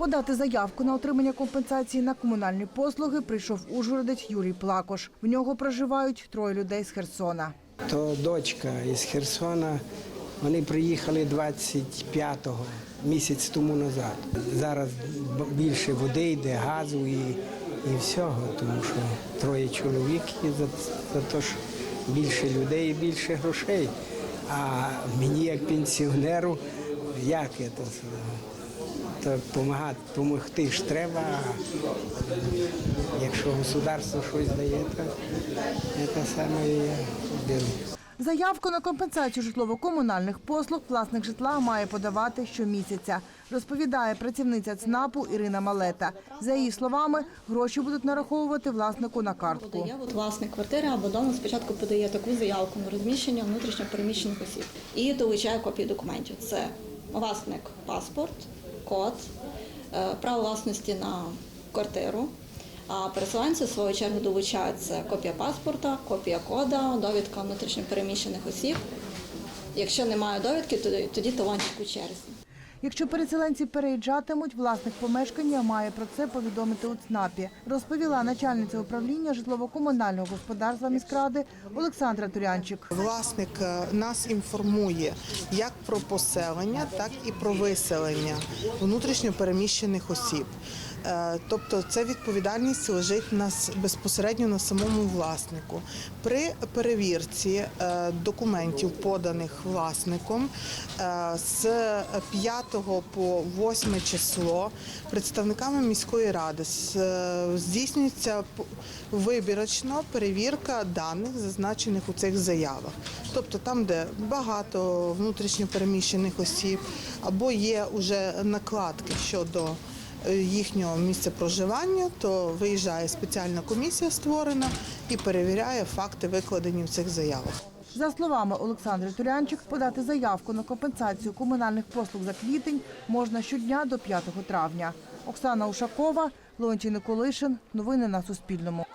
Подати заявку на отримання компенсації на комунальні послуги прийшов ужгородець Юрій Плакош. В нього проживають троє людей з Херсона. То дочка із Херсона. Вони приїхали 25-го, місяць тому назад. Зараз більше води йде, газу і, і всього, тому що троє чоловік і за, за те, що більше людей і більше грошей. А мені як пенсіонеру, як це? То допомагати, допомогти ж треба. а Якщо государство щось дає, то це саме і я беру. Заявку на компенсацію житлово-комунальних послуг власник житла має подавати щомісяця, розповідає працівниця ЦНАПу Ірина Малета. За її словами, гроші будуть нараховувати власнику на картку. Подає от власник квартири або дому спочатку подає таку заявку на розміщення внутрішньо переміщених осіб і долучає копії документів. Це власник паспорт, код, е, право власності на квартиру. А переселенці в свою чергу долучаються копія паспорта, копія кода, довідка внутрішньопереміщених осіб. Якщо немає довідки, тоді, талончик у черзі. Якщо переселенці переїжджатимуть, власник помешкання має про це повідомити у ЦНАПі, розповіла начальниця управління житлово-комунального господарства міськради Олександра Турянчик. Власник е, нас інформує як про поселення, так і про виселення внутрішньо переміщених осіб. Е, Тобто це відповідальність лежить на безпосередньо на самому власнику. При перевірці е, документів, поданих власником, е, з 5 по 8 число представниками міської ради здійснюється вибірочно перевірка даних, зазначених у цих заявах. Тобто там, де багато внутрішньо переміщених осіб, або є вже накладки щодо їхнього місця проживання, то виїжджає спеціальна комісія створена і перевіряє факти, викладені в цих заявах. За словами Олександри Турянчик, подати заявку на компенсацію комунальних послуг за квітень можна щодня до 5 травня. Оксана Ушакова, Леонтій Николишин. Новини на Суспільному.